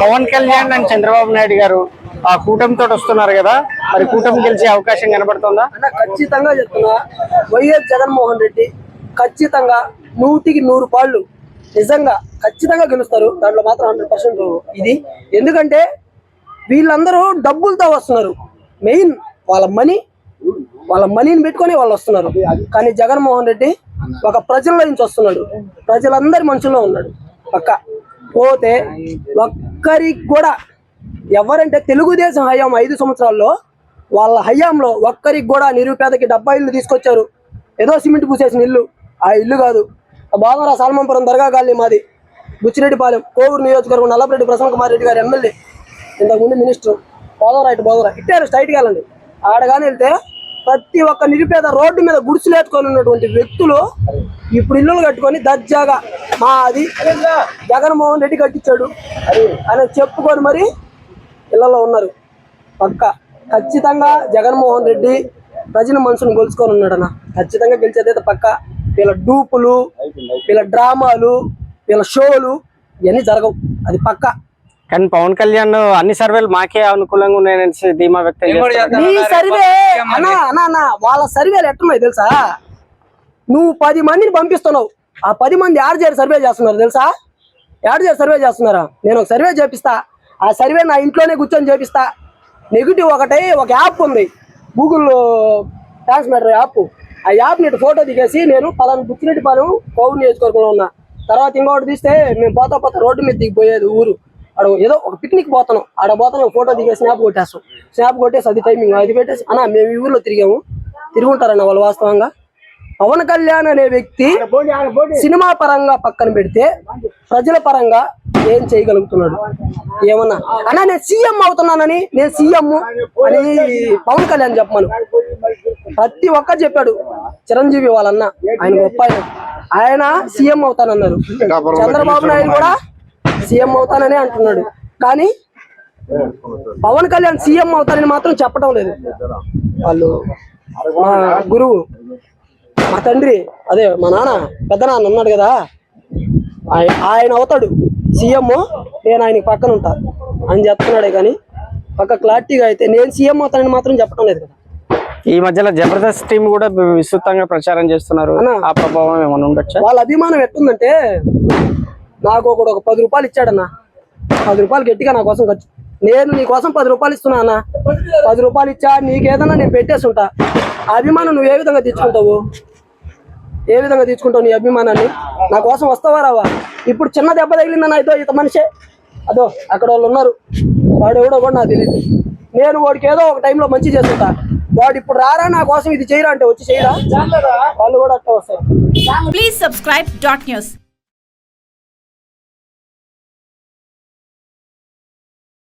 Pawan Kalyan and Chandrababu Naidu garu ఆ కూటమితో వస్తున్నారు కదా మరి కూటమి గెలిచే అవకాశం కనబడుతుందా? ఖచ్చితంగా చెప్తున్నా. వైఎస్ జగన్మోహన్ రెడ్డి ఖచ్చితంగా నూటికి నూరు పాళ్ళు నిజంగా ఖచ్చితంగా గెలుస్తారు. దాంట్లో మాత్రం హండ్రెడ్ పర్సెంట్ ఇది. ఎందుకంటే వీళ్ళందరూ డబ్బులతో వస్తున్నారు. మెయిన్ వాళ్ళ మనీ వాళ్ళ మనీని పెట్టుకొని వాళ్ళు వస్తున్నారు. కానీ జగన్మోహన్ రెడ్డి ఒక ప్రజల్లో నుంచి వస్తున్నాడు. ప్రజలందరి మనుషుల్లో ఉన్నాడు. పక్క. పోతే ఒక్కరికి కూడా ఎవరంటే తెలుగుదేశం హయాం ఐదు సంవత్సరాల్లో వాళ్ళ హయాంలో ఒక్కరికి కూడా నిరుపేదకి డబ్బా ఇల్లు తీసుకొచ్చారు. ఏదో సిమెంట్ పూసేసిన ఇల్లు. ఆ ఇల్లు కాదు. ఆ బాదరా సాల్మంపురం దర్గా గాలి మాది. బుచ్చిరెడ్డిపాలెం కోవూరు నియోజకవర్గం నల్లపరెడ్డి ప్రసన్న కుమార్ రెడ్డి గారు ఎమ్మెల్యే. ఇంతకుముందు మినిస్టర్. బోదరా ఇటు బోదరా. ఇట్టారు స్ట్రైట్కి వెళ్ళండి. ఆడగానే వెళ్తే ప్రతి ఒక్క నిరుపేద రోడ్డు మీద గుడిసెలేసుకొని ఉన్నటువంటి వ్యక్తులు ఇప్పుడు ఇల్లులు కట్టుకొని దర్జాగా మాది జగన్మోహన్ రెడ్డి కట్టించాడు. అని చెప్పుకొని మరి ఇళ్ళలో ఉన్నారు. పక్క. ఖచ్చితంగా జగన్మోహన్ రెడ్డి ప్రజల మనసును గొలుచుకొని ఉన్నాడన్న. ఖచ్చితంగా గెలిచేదైతే పక్క. వీళ్ళ డూపులు వీళ్ళ డ్రామాలు వీళ్ళ షోలు ఇవన్నీ జరగవు. అది పక్క. కానీ పవన్ కళ్యాణ్ అన్ని సర్వేలు మాకే అనుకూలంగా ఉన్నాయని ధీమా వ్యక్తం చేస్తున్నారు. నీ సర్వే అన్నా అన్నా అన్నా వాళ్ళ సర్వేలు ఎట్టున్నాయి తెలుసా? నువ్వు పది మందిని పంపిస్తున్నావు. ఆ పది మంది యాడ్ చేయరు సర్వే చేస్తున్నారు తెలుసా? యాడ్ చేయరు సర్వే చేస్తున్నారా? నేను ఒక సర్వే చేపిస్తా. ఆ సర్వే నా ఇంట్లోనే కూర్చొని చేపిస్తా. నెగిటివ్ ఒకటే ఒక యాప్ ఉంది. Google transmitter app. ఆ యాప్ నీటి ఫోటో దిగేసి నేను పలానా బుచ్చిరెడ్డిపాలెం కోవు నియోజకవర్గంలో ఉన్నా. తర్వాత ఇంకొకటి తీస్తే మేము పోతా పోతా రోడ్డు మీద దిగిపోయేది ఊరు. ఆడ ఏదో ఒక పిక్నిక్ పోతున్నాం. ఆడ పోతున్నాం ఫోటో దిగే స్నాప్ కొట్టేస్తాం. స్నాప్ కొట్టేసి అది టైమింగ్ అది పెట్టేసి అన్న మేము ఈ ఊర్లో తిరిగాము. తిరుగుంటారన్న వాళ్ళు వాస్తవంగా. పవన్ కళ్యాణ్ అనే వ్యక్తి సినిమా పరంగా పక్కన పెడితే ప్రజల పరంగా ఏం చేయగలుగుతున్నాడు? ఏమన్నా? అన్నా నేను సీఎం అవుతున్నానని నేను సీఎం అని పవన్ కళ్యాణ్ చెప్పమను. ప్రతి ఒక్కరు చెప్పాడు. చిరంజీవి వాళ్ళన్న ఆయన గొప్ప ఆయన. ఆయన సీఎం అవుతానన్నారు. చంద్రబాబు నాయుడు కూడా సీఎం అవుతానని అంటున్నాడు. కానీ పవన్ కళ్యాణ్ సీఎం అవుతానని మాత్రం చెప్పడం లేదు. వాళ్ళు మా గురువు మా తండ్రి అదే మా నాన్న పెద్ద నాన్న ఉన్నాడు కదా ఆయ- ఆయన అవుతాడు. సీఎం నేను ఆయనకి పక్కన ఉంటా అని చెప్తున్నాడే కానీ పక్క క్లారిటీగా అయితే నేను సీఎం అవుతానని మాత్రం చెప్పడం లేదు కదా. ఈ మధ్యలో జబర్దస్త్ టీం కూడా విస్తృతంగా ప్రచారం చేస్తున్నారు. ఆ ప్రభావం ఏమైనా ఉండొచ్చా? వాళ్ళ అభిమానం ఎట్టుందంటే నాకు ఒకడు ఒక పది రూపాయలు ఇచ్చాడన్నా. పది రూపాయలు గట్టిగా నా కోసం ఖర్చు నేను నీ కోసం పది రూపాయలు ఇస్తున్నా అన్న. పది రూపాయలు ఇచ్చా నీకేదన్నా నేను పెట్టేసి ఉంటా అభిమానం నువ్వు ఏ విధంగా తెచ్చుకుంటావు ఏ విధంగా తీసుకుంటావు నీ అభిమానాన్ని? నా కోసం వస్తావా రావా? ఇప్పుడు చిన్న దెబ్బ తగిలిందన్న ఇదో ఇత మనిషే. అదో అక్కడ వాళ్ళు ఉన్నారు. వాడు ఎవడో కూడా నాకు తెలియదు నేను వాడికి ఏదో ఒక టైంలో మంచి చేస్తుంటా. వాడు ఇప్పుడు రారా నా కోసం ఇది చేయరా అంటే వచ్చి చేయరా? వాళ్ళు కూడా అట్లా వస్తారు. Please subscribe dot news